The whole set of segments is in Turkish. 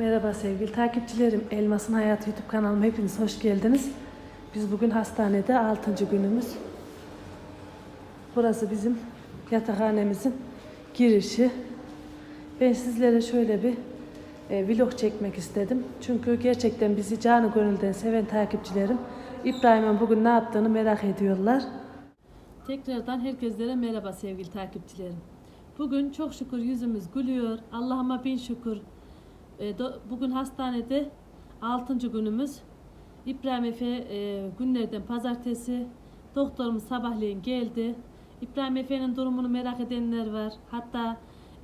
Merhaba sevgili takipçilerim. Elmas'ın Hayatı YouTube kanalıma hepiniz hoş geldiniz. Biz bugün hastanede 6. günümüz. Burası bizim yatakhanemizin girişi. Ben sizlere şöyle bir e, vlog çekmek istedim. Çünkü gerçekten bizi canı gönülden seven takipçilerim İbrahim'in bugün ne yaptığını merak ediyorlar. Tekrardan herkeslere merhaba sevgili takipçilerim. Bugün çok şükür yüzümüz gülüyor. Allah'ıma bin şükür. E, Bugün hastanede 6. günümüz. İbrahim Efe e, günlerden pazartesi. Doktorumuz sabahleyin geldi. İbrahim Efe'nin durumunu merak edenler var. Hatta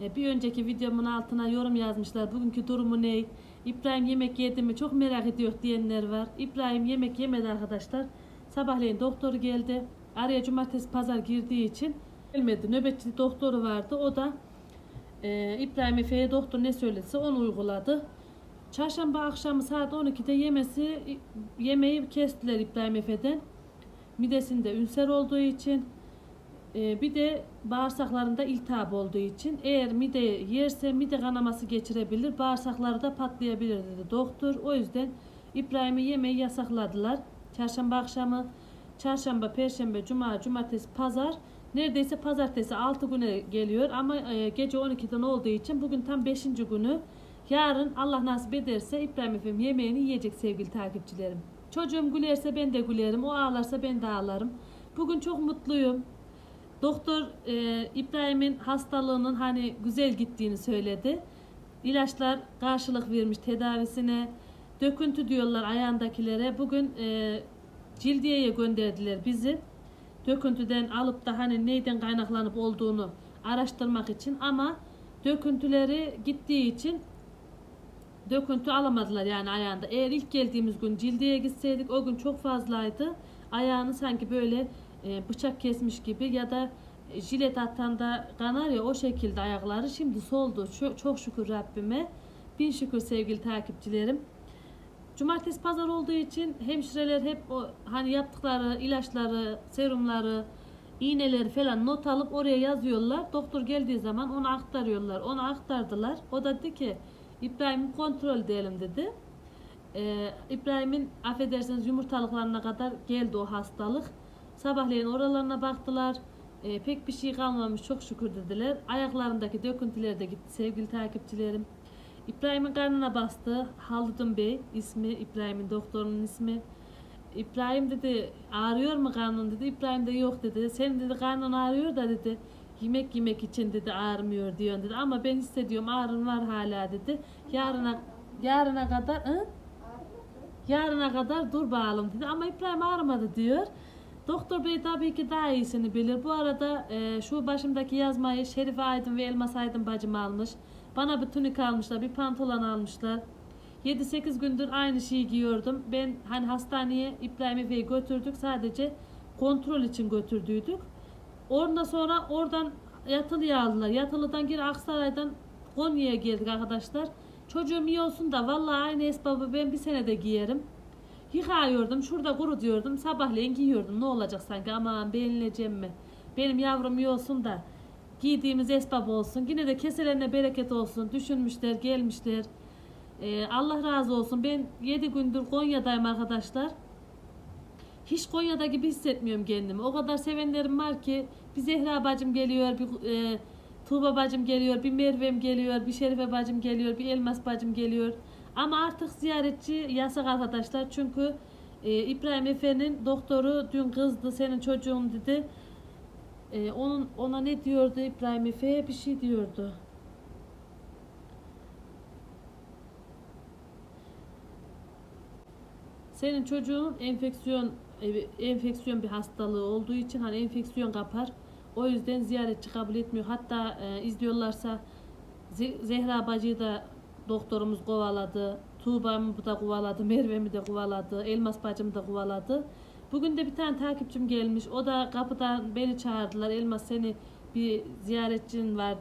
e, bir önceki videomun altına yorum yazmışlar. Bugünkü durumu ne? İbrahim yemek yedi mi? Çok merak ediyor diyenler var. İbrahim yemek yemedi arkadaşlar. Sabahleyin doktoru geldi. Araya cumartesi pazar girdiği için gelmedi. Nöbetçi doktoru vardı. O da ee, İbrahim Efe'ye doktor ne söylese onu uyguladı. Çarşamba akşamı saat 12'de yemesi yemeği kestiler İbrahim Efe'den. Midesinde ünser olduğu için e, bir de bağırsaklarında iltihap olduğu için eğer mide yerse mide kanaması geçirebilir, bağırsakları da patlayabilir dedi doktor. O yüzden İbrahim'i yemeği yasakladılar. Çarşamba akşamı, çarşamba, perşembe, cuma, cumartesi, pazar Neredeyse pazartesi 6 güne geliyor ama e, gece 12'den olduğu için bugün tam 5. günü. Yarın Allah nasip ederse İbrahim Efem yemeğini yiyecek sevgili takipçilerim. Çocuğum gülerse ben de gülerim, o ağlarsa ben de ağlarım. Bugün çok mutluyum. Doktor e, İbrahim'in hastalığının hani güzel gittiğini söyledi. İlaçlar karşılık vermiş tedavisine. Döküntü diyorlar ayağındakilere. Bugün e, Cildiye'ye gönderdiler bizi döküntüden alıp da hani neyden kaynaklanıp olduğunu araştırmak için ama döküntüleri gittiği için döküntü alamadılar yani ayağında. Eğer ilk geldiğimiz gün cildiye gitseydik o gün çok fazlaydı. Ayağını sanki böyle e, bıçak kesmiş gibi ya da jilet atan da kanar ya o şekilde ayakları şimdi soldu. Çok şükür Rabbime. Bin şükür sevgili takipçilerim. Cumartesi pazar olduğu için hemşireler hep o hani yaptıkları ilaçları, serumları, iğneleri falan not alıp oraya yazıyorlar. Doktor geldiği zaman onu aktarıyorlar. Onu aktardılar. O da dedi ki İbrahim'i kontrol edelim dedi. Ee, İbrahim'in affedersiniz yumurtalıklarına kadar geldi o hastalık. Sabahleyin oralarına baktılar. Ee, pek bir şey kalmamış çok şükür dediler. Ayaklarındaki döküntüler de gitti sevgili takipçilerim. İbrahim'in karnına bastı. Haldun Bey ismi, İbrahim'in doktorunun ismi. İbrahim dedi ağrıyor mu karnın dedi. İbrahim de yok dedi. Senin dedi karnın ağrıyor da dedi. Yemek yemek için dedi ağrımıyor diyor dedi. Ama ben hissediyorum ağrın var hala dedi. Yarına yarına kadar hı? Yarına kadar dur bakalım dedi. Ama İbrahim ağrımadı diyor. Doktor Bey tabii ki daha iyisini bilir. Bu arada e, şu başımdaki yazmayı Şerife Aydın ve Elmas Aydın bacım almış. Bana bir tunik almışlar, bir pantolon almışlar. 7-8 gündür aynı şeyi giyiyordum. Ben hani hastaneye İbrahim Efe'yi götürdük. Sadece kontrol için götürdüydük. Ondan sonra oradan yatılıya aldılar. Yatılıdan geri Aksaray'dan Konya'ya geldik arkadaşlar. Çocuğum iyi olsun da vallahi aynı esbabı ben bir senede giyerim. Yıkayordum, şurada kuru diyordum. Sabahleyin giyiyordum. Ne olacak sanki aman beğenileceğim mi? Benim yavrum iyi olsun da giydiğimiz esbab olsun. Yine de keselerine bereket olsun. Düşünmüşler, gelmişler. Ee, Allah razı olsun. Ben 7 gündür Konya'dayım arkadaşlar. Hiç Konya'da gibi hissetmiyorum kendimi. O kadar sevenlerim var ki bir Zehra bacım geliyor, bir e, Tuğba bacım geliyor, bir Merve'm geliyor, bir Şerife bacım geliyor, bir Elmas bacım geliyor. Ama artık ziyaretçi yasak arkadaşlar. Çünkü e, İbrahim Efe'nin doktoru dün kızdı, senin çocuğun dedi. E, onun ona ne diyordu İbrahim Efe'ye bir şey diyordu. Senin çocuğun enfeksiyon e, enfeksiyon bir hastalığı olduğu için hani enfeksiyon kapar. O yüzden ziyaretçi kabul etmiyor. Hatta e, izliyorlarsa Ze- Zehra bacıyı da doktorumuz kovaladı. Tuğba'mı da kovaladı. Merve'mi de kovaladı. Elmas bacımı da kovaladı. Bugün de bir tane takipçim gelmiş. O da kapıdan beni çağırdılar. Elmas seni bir ziyaretçin var.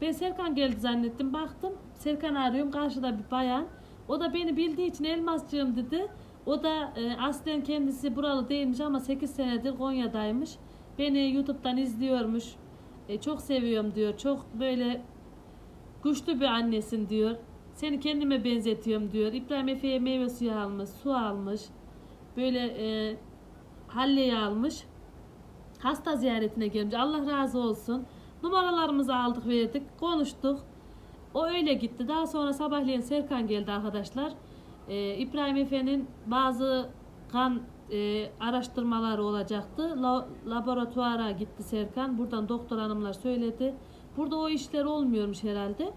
Ben Serkan geldi zannettim. Baktım Serkan arıyorum. Karşıda bir bayan. O da beni bildiği için Elmascığım dedi. O da e, aslen kendisi buralı değilmiş ama 8 senedir Konya'daymış. Beni YouTube'dan izliyormuş. E, çok seviyorum diyor. Çok böyle güçlü bir annesin diyor. Seni kendime benzetiyorum diyor. İbrahim Efe'ye meyve suyu almış, su almış. Böyle e, halleyi almış. Hasta ziyaretine gelmiş. Allah razı olsun. Numaralarımızı aldık verdik. Konuştuk. O öyle gitti. Daha sonra sabahleyin Serkan geldi arkadaşlar. Ee, İbrahim Efe'nin bazı kan e, araştırmaları olacaktı. La- laboratuvara gitti Serkan. Buradan doktor hanımlar söyledi. Burada o işler olmuyormuş herhalde.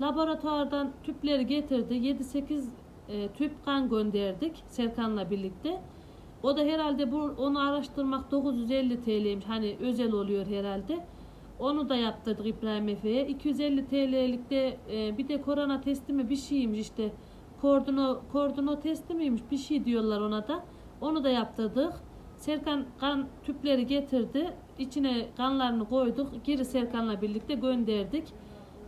Laboratuvardan tüpleri getirdi. 7-8 e, tüp kan gönderdik Serkan'la birlikte. O da herhalde bu onu araştırmak 950 TL'ymiş. Hani özel oluyor herhalde. Onu da yaptırdık İbrahim Efe'ye. 250 TL'lik de e, bir de korona testi mi bir şeymiş işte. Kordino, kordino testi miymiş bir şey diyorlar ona da. Onu da yaptırdık. Serkan kan tüpleri getirdi. İçine kanlarını koyduk. Geri Serkan'la birlikte gönderdik.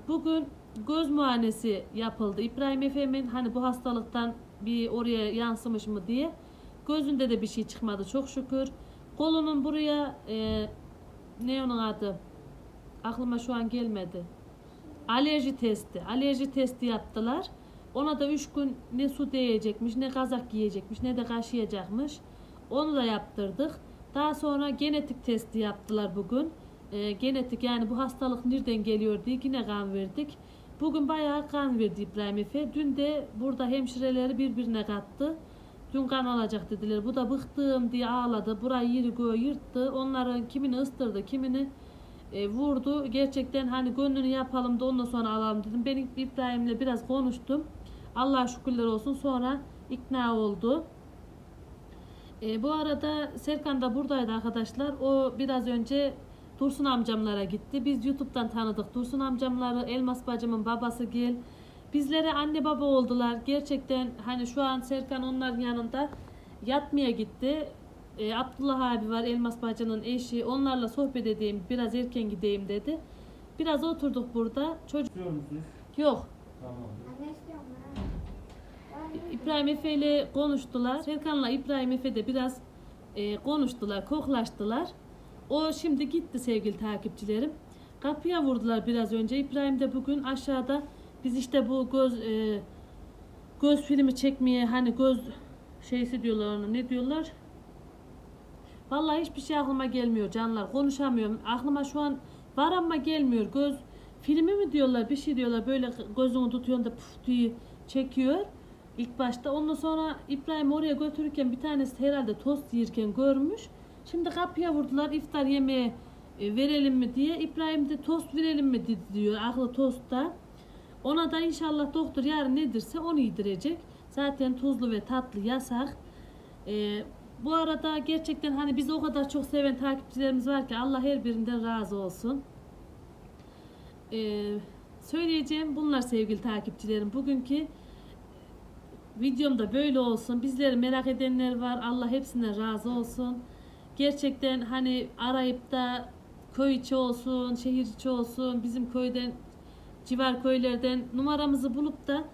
Bugün göz muayenesi yapıldı. İbrahim Efe'min hani bu hastalıktan bir oraya yansımış mı diye. Gözünde de bir şey çıkmadı çok şükür. Kolunun buraya e, ne onun adı? Aklıma şu an gelmedi. Alerji testi. Alerji testi yaptılar. Ona da üç gün ne su değecekmiş, ne kazak giyecekmiş, ne de kaşıyacakmış. Onu da yaptırdık. Daha sonra genetik testi yaptılar bugün. Ee, genetik yani bu hastalık nereden geliyor diye yine kan verdik. Bugün bayağı kan verdi İbrahim Efe. Dün de burada hemşireleri birbirine kattı. Dün kan alacak dediler. Bu da bıktım diye ağladı. Burayı yeri göğü yırttı. Onların kimini ıstırdı, kimini e, vurdu. Gerçekten hani gönlünü yapalım da ondan sonra alalım dedim. Ben İbrahim'le biraz konuştum. Allah şükürler olsun. Sonra ikna oldu. E, bu arada Serkan da buradaydı arkadaşlar. O biraz önce Dursun amcamlara gitti. Biz YouTube'dan tanıdık Dursun amcamları. Elmas bacımın babası Gil. Bizlere anne baba oldular. Gerçekten hani şu an Serkan onların yanında yatmaya gitti. E, Abdullah abi var Elmas bacının eşi. Onlarla sohbet edeyim. Biraz erken gideyim dedi. Biraz oturduk burada. Çocuk İstiyor musunuz? yok. Tamam. İbrahim Efe ile konuştular. Serkan'la İbrahim Efe de biraz e, konuştular, koklaştılar. O şimdi gitti sevgili takipçilerim. Kapıya vurdular biraz önce. İbrahim de bugün aşağıda biz işte bu göz e, göz filmi çekmeye hani göz şeysi diyorlar onu ne diyorlar? Vallahi hiçbir şey aklıma gelmiyor canlar. Konuşamıyorum. Aklıma şu an var ama gelmiyor. Göz filmi mi diyorlar bir şey diyorlar. Böyle gözünü tutuyor da puf diye çekiyor. İlk başta ondan sonra İbrahim oraya götürürken bir tanesi herhalde tost yerken görmüş. Şimdi kapıya vurdular iftar yemeği e, verelim mi diye. İbrahim de tost verelim mi dedi diyor aklı tostta. Ona da inşallah doktor yarın nedirse onu yedirecek. Zaten tuzlu ve tatlı yasak. Ee, bu arada gerçekten hani bizi o kadar çok seven takipçilerimiz var ki Allah her birinden razı olsun. Ee, söyleyeceğim bunlar sevgili takipçilerim. Bugünkü videomda böyle olsun. Bizleri merak edenler var. Allah hepsinden razı olsun. Gerçekten hani arayıp da köy içi olsun, şehir içi olsun, bizim köyden, civar köylerden numaramızı bulup da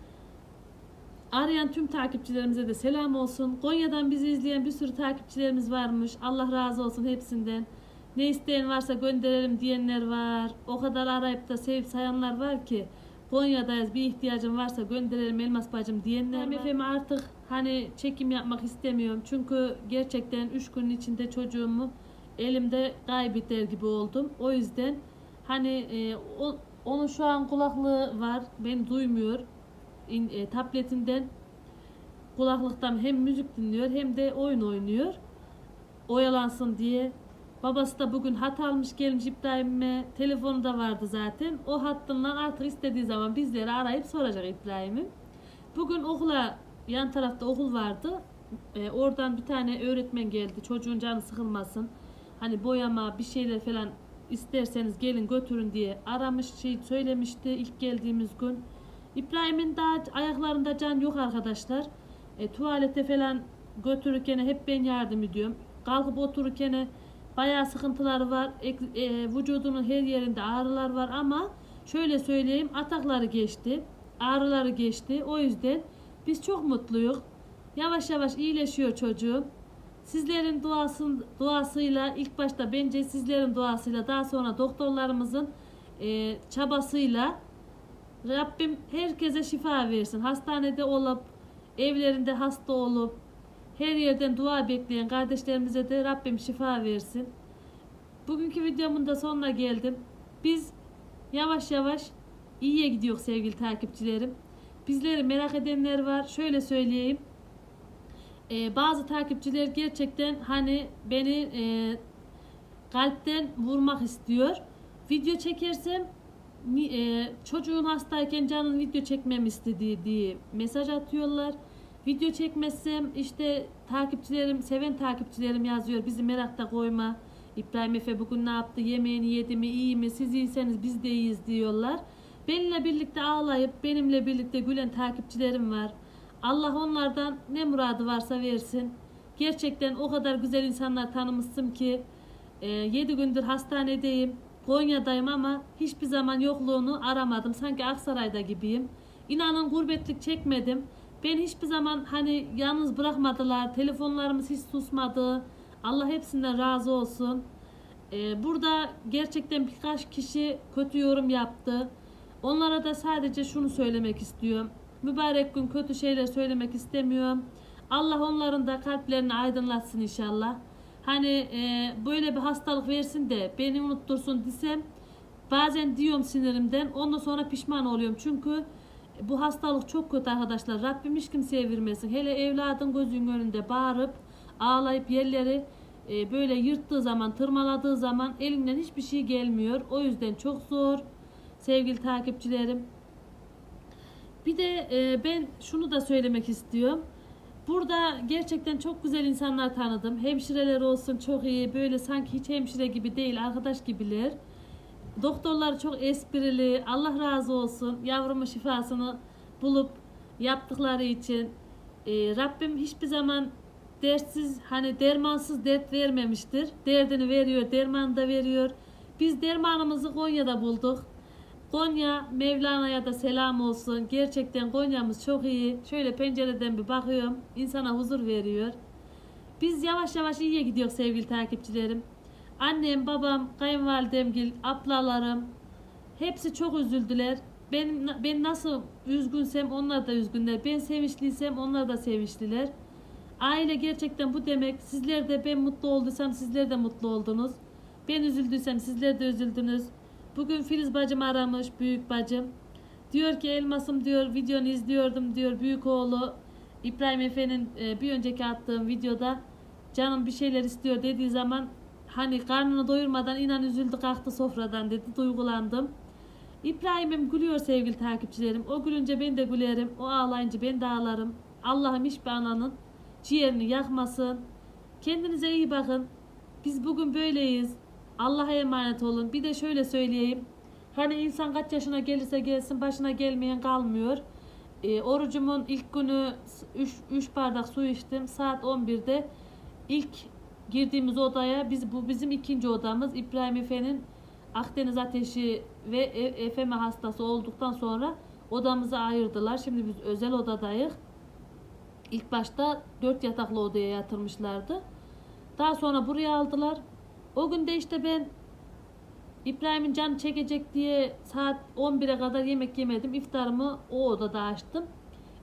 Arayan tüm takipçilerimize de selam olsun. Konya'dan bizi izleyen bir sürü takipçilerimiz varmış. Allah razı olsun hepsinden. Ne isteyen varsa gönderelim diyenler var. O kadar arayıp da sevip sayanlar var ki Konya'dayız bir ihtiyacım varsa gönderelim Elmas bacım diyenler var. Efendim artık hani çekim yapmak istemiyorum. Çünkü gerçekten 3 günün içinde çocuğumu elimde kaybeder gibi oldum. O yüzden hani e, o, onun şu an kulaklığı var. Beni duymuyor in- e, tabletinden kulaklıktan hem müzik dinliyor hem de oyun oynuyor. Oyalansın diye. Babası da bugün hat almış gelmiş İbrahim'e. Telefonu da vardı zaten. O hattından artık istediği zaman bizleri arayıp soracak İbrahim'im. Bugün okula yan tarafta okul vardı. E, oradan bir tane öğretmen geldi. Çocuğun canı sıkılmasın. Hani boyama bir şeyler falan isterseniz gelin götürün diye aramış şey söylemişti ilk geldiğimiz gün. İbrahim'in daha ayaklarında can yok arkadaşlar. E, tuvalete falan götürürken hep ben yardım ediyorum. Kalkıp otururken bayağı sıkıntıları var. Ek- e, vücudunun her yerinde ağrılar var ama şöyle söyleyeyim atakları geçti. Ağrıları geçti. O yüzden biz çok mutluyuz. Yavaş yavaş iyileşiyor çocuğum. Sizlerin duasın, duasıyla ilk başta bence sizlerin duasıyla daha sonra doktorlarımızın e, çabasıyla Rabbim herkese şifa versin. Hastanede olup, evlerinde hasta olup, her yerden dua bekleyen kardeşlerimize de Rabbim şifa versin. Bugünkü videomun da sonuna geldim. Biz yavaş yavaş iyiye gidiyor sevgili takipçilerim. Bizleri merak edenler var. Şöyle söyleyeyim. Ee, bazı takipçiler gerçekten hani beni e, kalpten vurmak istiyor. Video çekersem e, çocuğun hastayken canın video çekmem istediği diye mesaj atıyorlar. Video çekmezsem işte takipçilerim, seven takipçilerim yazıyor. Bizi merakta koyma. İbrahim Efe bugün ne yaptı? Yemeğini yedi mi? iyi mi? Siz iyiyseniz biz de iyiyiz diyorlar. Benimle birlikte ağlayıp benimle birlikte gülen takipçilerim var. Allah onlardan ne muradı varsa versin. Gerçekten o kadar güzel insanlar tanımışsın ki 7 gündür hastanedeyim. Konya'dayım ama hiçbir zaman yokluğunu aramadım. Sanki Aksaray'da gibiyim. İnanın gurbetlik çekmedim. Ben hiçbir zaman hani yalnız bırakmadılar. Telefonlarımız hiç susmadı. Allah hepsinden razı olsun. Ee, burada gerçekten birkaç kişi kötü yorum yaptı. Onlara da sadece şunu söylemek istiyorum. Mübarek gün kötü şeyler söylemek istemiyorum. Allah onların da kalplerini aydınlatsın inşallah. Hani e, böyle bir hastalık versin de beni unuttursun desem bazen diyorum sinirimden ondan sonra pişman oluyorum. Çünkü bu hastalık çok kötü arkadaşlar. Rabbim hiç kimseye vermesin. Hele evladın gözünün önünde bağırıp ağlayıp yerleri e, böyle yırttığı zaman, tırmaladığı zaman elinden hiçbir şey gelmiyor. O yüzden çok zor sevgili takipçilerim. Bir de e, ben şunu da söylemek istiyorum. Burada gerçekten çok güzel insanlar tanıdım. Hemşireler olsun çok iyi. Böyle sanki hiç hemşire gibi değil, arkadaş gibiler. Doktorlar çok esprili. Allah razı olsun. Yavrumun şifasını bulup yaptıkları için. E, Rabbim hiçbir zaman dertsiz, hani dermansız dert vermemiştir. Derdini veriyor, dermanı da veriyor. Biz dermanımızı Konya'da bulduk. Konya Mevlana'ya da selam olsun. Gerçekten Konya'mız çok iyi. Şöyle pencereden bir bakıyorum. insana huzur veriyor. Biz yavaş yavaş iyiye gidiyoruz sevgili takipçilerim. Annem, babam, kayınvalidemgil, ablalarım hepsi çok üzüldüler. Ben, ben nasıl üzgünsem onlar da üzgünler. Ben sevinçliysem onlar da sevinçliler. Aile gerçekten bu demek. Sizler de ben mutlu olduysam sizler de mutlu oldunuz. Ben üzüldüysem sizler de üzüldünüz. Bugün Filiz bacım aramış, büyük bacım. Diyor ki elmasım diyor videonu izliyordum diyor büyük oğlu İbrahim Efe'nin e, bir önceki attığım videoda canım bir şeyler istiyor dediği zaman hani karnını doyurmadan inan üzüldü kalktı sofradan dedi duygulandım. İbrahim'im gülüyor sevgili takipçilerim. O gülünce ben de gülerim. O ağlayınca ben de ağlarım. Allah'ım hiçbir ananın ciğerini yakmasın. Kendinize iyi bakın. Biz bugün böyleyiz. Allah'a emanet olun. Bir de şöyle söyleyeyim. Hani insan kaç yaşına gelirse gelsin başına gelmeyen kalmıyor. E, orucumun ilk günü 3 bardak su içtim. Saat 11'de ilk girdiğimiz odaya biz bu bizim ikinci odamız İbrahim Efe'nin Akdeniz ateşi ve e- efeme hastası olduktan sonra odamızı ayırdılar. Şimdi biz özel odadayız. İlk başta dört yataklı odaya yatırmışlardı. Daha sonra buraya aldılar. O gün de işte ben İbrahim'in canı çekecek diye saat 11'e kadar yemek yemedim. İftarımı o odada açtım.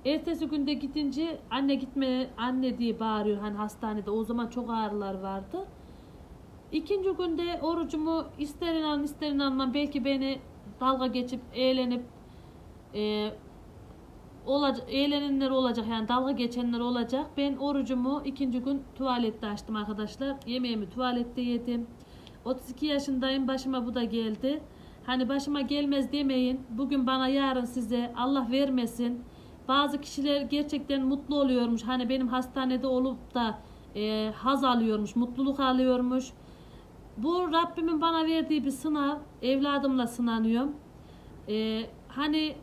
Ertesi günde gidince anne gitme anne diye bağırıyor hani hastanede. O zaman çok ağrılar vardı. İkinci günde orucumu ister inan ister inanmam belki beni dalga geçip eğlenip e, olacak, eğlenenler olacak yani dalga geçenler olacak. Ben orucumu ikinci gün tuvalette açtım arkadaşlar. Yemeğimi tuvalette yedim. 32 yaşındayım başıma bu da geldi. Hani başıma gelmez demeyin. Bugün bana yarın size Allah vermesin. Bazı kişiler gerçekten mutlu oluyormuş. Hani benim hastanede olup da e, haz alıyormuş, mutluluk alıyormuş. Bu Rabbimin bana verdiği bir sınav. Evladımla sınanıyorum. E, hani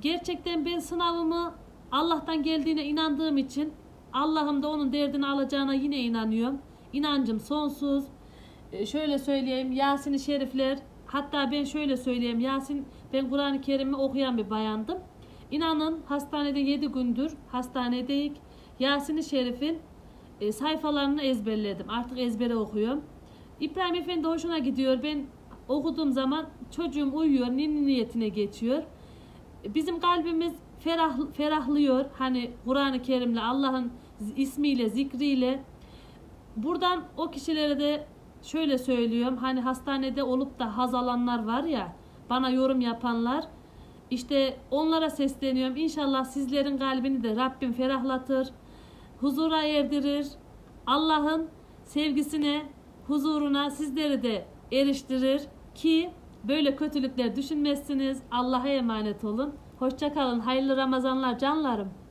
gerçekten ben sınavımı Allah'tan geldiğine inandığım için Allah'ım da onun derdini alacağına yine inanıyorum. İnancım sonsuz. Ee, şöyle söyleyeyim Yasin-i Şerifler hatta ben şöyle söyleyeyim Yasin ben Kur'an-ı Kerim'i okuyan bir bayandım. İnanın hastanede 7 gündür hastanedeyik. Yasin-i Şerif'in e, sayfalarını ezberledim. Artık ezbere okuyorum. İbrahim Efendi hoşuna gidiyor. Ben okuduğum zaman çocuğum uyuyor. Ninni niyetine geçiyor. Bizim kalbimiz ferah, ferahlıyor. Hani Kur'an-ı Kerim'le Allah'ın ismiyle, zikriyle. Buradan o kişilere de şöyle söylüyorum. Hani hastanede olup da haz alanlar var ya, bana yorum yapanlar. İşte onlara sesleniyorum. İnşallah sizlerin kalbini de Rabbim ferahlatır, huzura erdirir. Allah'ın sevgisine, huzuruna sizleri de eriştirir ki böyle kötülükler düşünmezsiniz. Allah'a emanet olun. Hoşça kalın. Hayırlı Ramazanlar canlarım.